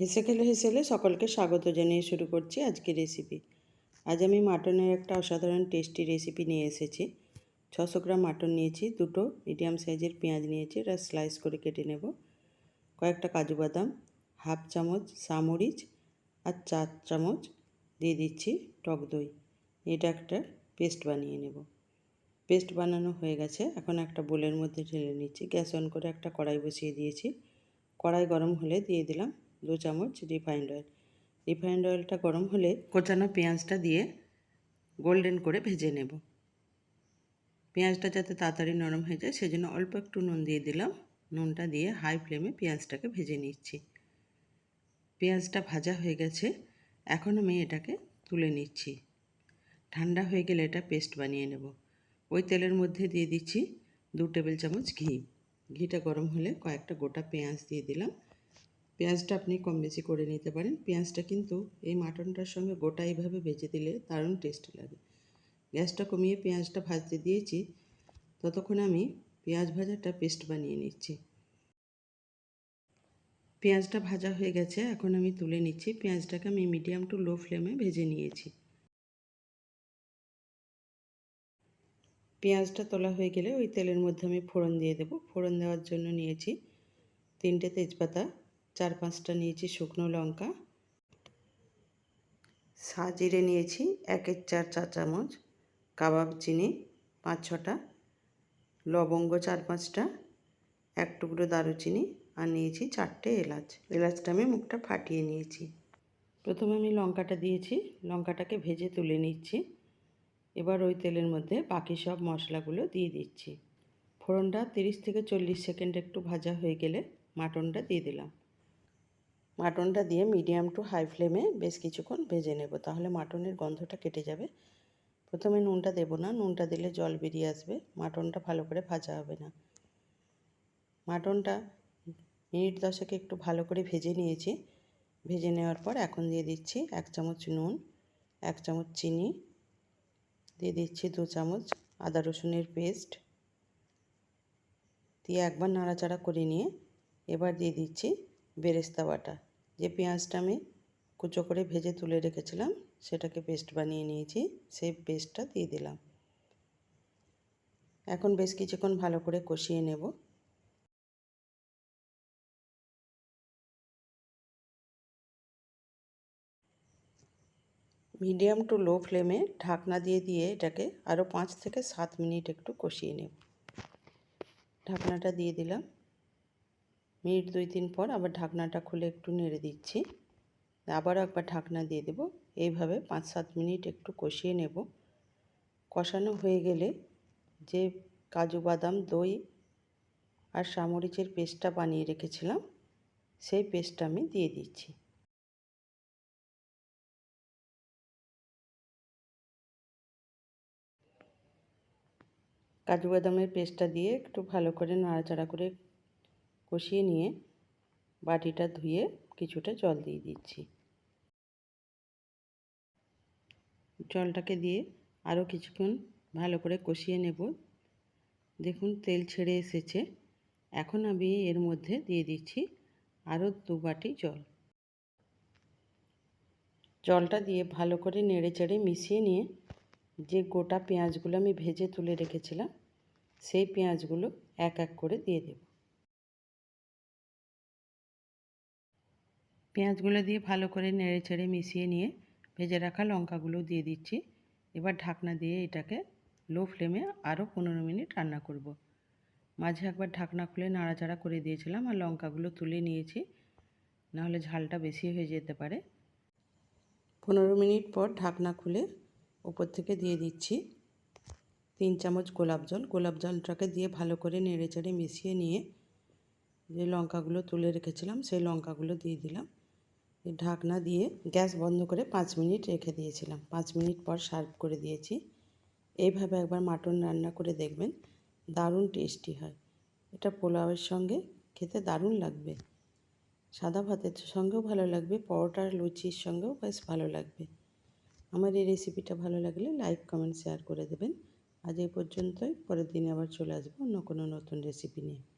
হেসে খেলে হেসেলে সকলকে স্বাগত জানিয়ে শুরু করছি আজকে রেসিপি আজ আমি মাটনের একটা অসাধারণ টেস্টি রেসিপি নিয়ে এসেছি। ছশো গ্রাম মাটন নিয়েছি, দুটো মিডিয়াম সাইজের পেঁয়াজ নিয়েছি, এটা স্লাইস করে কেটে নেব। কয়েকটা কাজু বাদাম হাফ চামচ সামরিচ আর চার চামচ দিয়ে দিচ্ছি টক দই। এটা একটা পেস্ট বানিয়ে নেব। পেস্ট বানানো হয়ে গেছে, এখন একটা বোলের মধ্যে ঢেলে নিচ্ছি। গ্যাস অন করে একটা কড়াই বসিয়ে দিয়েছি। কড়াই গরম হলে দিয়ে দিলাম দু চামচ রিফাইন্ড অয়েল রিফাইন্ড অয়েলটা গরম হলে কোচানো পেঁয়াজটা দিয়ে গোল্ডেন করে ভেজে নেব। পেঁয়াজটা যাতে তাড়াতাড়ি নরম হয়ে যায়, সেজন্য অল্প একটু নুন দিয়ে দিলাম। নুনটা দিয়ে হাই ফ্লেমে পেঁয়াজটাকে ভেজে নিচ্ছি। পেঁয়াজটা ভাজা হয়ে গেছে, এখন আমি এটাকে তুলে নিচ্ছি। ঠান্ডা হয়ে গেলে এটা পেস্ট বানিয়ে নেব। ওই তেলের মধ্যে দিয়ে দিচ্ছি দু টেবিল চামচ ঘি। ঘিটা গরম হলে কয়েকটা গোটা পেঁয়াজ দিয়ে দিলাম। পেঁয়াজটা আপনি কম বেশি করে নিতে পারেন। পেঁয়াজটা কিন্তু এই মাটনটার সঙ্গে গোটা এইভাবে ভেজে দিলে দারুণ টেস্টি লাগে। গ্যাসটা কমিয়ে পেঁয়াজটা ভাজতে দিয়েছি। ততক্ষণ আমি পেঁয়াজ ভাজাটা পেস্ট বানিয়ে নিচ্ছি। পেঁয়াজটা ভাজা হয়ে গেছে, এখন আমি তুলে নিচ্ছি। পেঁয়াজটাকে আমি মিডিয়াম টু লো ফ্লেমে ভেজে নিয়েছি। পেঁয়াজটা তোলা হয়ে গেলে ওই তেলের মধ্যে আমি ফোড়ন দিয়ে দেবো। ফোড়ন দেওয়ার জন্য নিয়েছি তিনটে তেজপাতা চার পাঁচটা নিয়েছি শুকনো লঙ্কা। সাজিরে নিয়েছি একের চার চা চামচ, কাবাব চিনি পাঁচ ছটা, লবঙ্গ চার পাঁচটা, এক টুকরো দারুচিনি আর নিয়েছি চারটে এলাচ। এলাচটা আমি মুখটা ফাটিয়ে নিয়েছি। প্রথমে আমি লঙ্কাটা দিয়েছি, লঙ্কাটাকে ভেজে তুলে নিচ্ছি। এবার ওই তেলের মধ্যে বাকি সব মশলাগুলো দিয়ে দিচ্ছি। ফোড়নটা তিরিশ থেকে চল্লিশ সেকেন্ড একটু ভাজা হয়ে গেলে মাটনটা দিয়ে দিলাম। মাটনটা দিয়ে মিডিয়াম টু হাই ফ্লেমে বেশ কিছুক্ষণ ভেজে নেব, তাহলে মাটনের গন্ধটা কেটে যাবে। প্রথমে নুনটা দেব না, নুনটা দিলে জল বেরিয়ে আসবে, মাটনটা ভালো করে ভাজা হবে না। মাটনটা মিনিট দশেক একটু ভালো করে ভেজে নিয়েছি। ভেজে নেওয়ার পর এখন দিয়ে দিচ্ছি এক চামচ নুন, এক চামচ চিনি, দিয়ে দিচ্ছি দু চামচ আদা রসুনের পেস্ট। দিয়ে একবার নাড়াচাড়া করে নিয়ে এবার দিয়ে দিচ্ছি বেরেস্তা বাটা। যে পেঁয়াজটা আমি কুচো করে ভেজে তুলে রেখেছিলাম, সেটাকে পেস্ট বানিয়ে নিয়েছি, সেই পেস্টটা দিয়ে দিলাম। এখন বেশ কিছুক্ষণ ভালো করে কষিয়ে নেব। মিডিয়াম টু লো ফ্লেমে ঢাকনা দিয়ে দিয়ে এটাকে আরও পাঁচ থেকে সাত মিনিট একটু কষিয়ে নেব। ঢাকনাটা দিয়ে দিলাম। মিনিট দুই তিন পর আবার ঢাকনাটা খুলে একটু নেড়ে দিচ্ছি। আবারও একবার ঢাকনা দিয়ে দেব। এইভাবে পাঁচ সাত মিনিট একটু কষিয়ে নেব। কষানো হয়ে গেলে যে কাজু বাদাম, দই আর সামরিচের পেস্টটা বানিয়ে রেখেছিলাম, সেই পেস্টটা আমি দিয়ে দিচ্ছি। কাজু বাদামের পেস্টটা দিয়ে একটু ভালো করে নাড়াচাড়া করে কষিয়ে নিয়ে বাটিটা ধুয়ে কিছুটা জল দিয়ে দিচ্ছি। জলটাকে দিয়ে আরও কিছুক্ষণ ভালো করে কষিয়ে নেব। দেখুন তেল ছেড়ে এসেছে। এখন আমি এর মধ্যে দিয়ে দিচ্ছি আরও দু বাটি জল। জলটা দিয়ে ভালো করে নেড়ে চেড়ে মিশিয়ে নিয়ে যে গোটা পেঁয়াজগুলো আমি ভেজে তুলে রেখেছিলাম, সেই পেঁয়াজগুলো এক এক করে দিয়ে দেব। পেঁয়াজগুলো দিয়ে ভালো করে নেড়ে চেড়ে মিশিয়ে নিয়ে ভেজে রাখা লঙ্কাগুলো দিয়ে দিচ্ছি। এবার ঢাকনা দিয়ে এটাকে লো ফ্লেমে আরও পনেরো মিনিট রান্না করব। মাঝে একবার ঢাকনা খুলে নাড়াচাড়া করে দিয়েছিলাম আর লঙ্কাগুলো তুলে নিয়েছি। নাহলে ঝালটা বেশি হয়ে যেতে পারে। পনেরো মিনিট পর ঢাকনা খুলে ওপর থেকে দিয়ে দিচ্ছি তিন চামচ গোলাপ জল। গোলাপ জলটাকে দিয়ে ভালো করে নেড়ে চেড়ে মিশিয়ে নিয়ে যে লঙ্কাগুলো তুলে রেখেছিলাম সেই লঙ্কাগুলো দিয়ে দিলাম। ঢাকনা দিয়ে গ্যাস বন্ধ করে পাঁচ মিনিট রেখে দিয়েছিলাম। পাঁচ মিনিট পর সার্ভ করে দিয়েছি। এইভাবে একবার মাটন রান্না করে দেখবেন, দারুণ টেস্টি হয়। এটা পোলাওয়ের সঙ্গে খেতে দারুণ লাগবে। সাদা ভাতের সঙ্গেও ভালো লাগবে পরোটার লুচির সঙ্গেও বেশ ভালো লাগবে। আমার এই রেসিপিটা ভালো লাগলে লাইক কমেন্ট শেয়ার করে দেবেন। আজ এই পর্যন্তই, পরের দিনে আবার চলে আসব অন্য কোনো নতুন রেসিপি নিয়ে।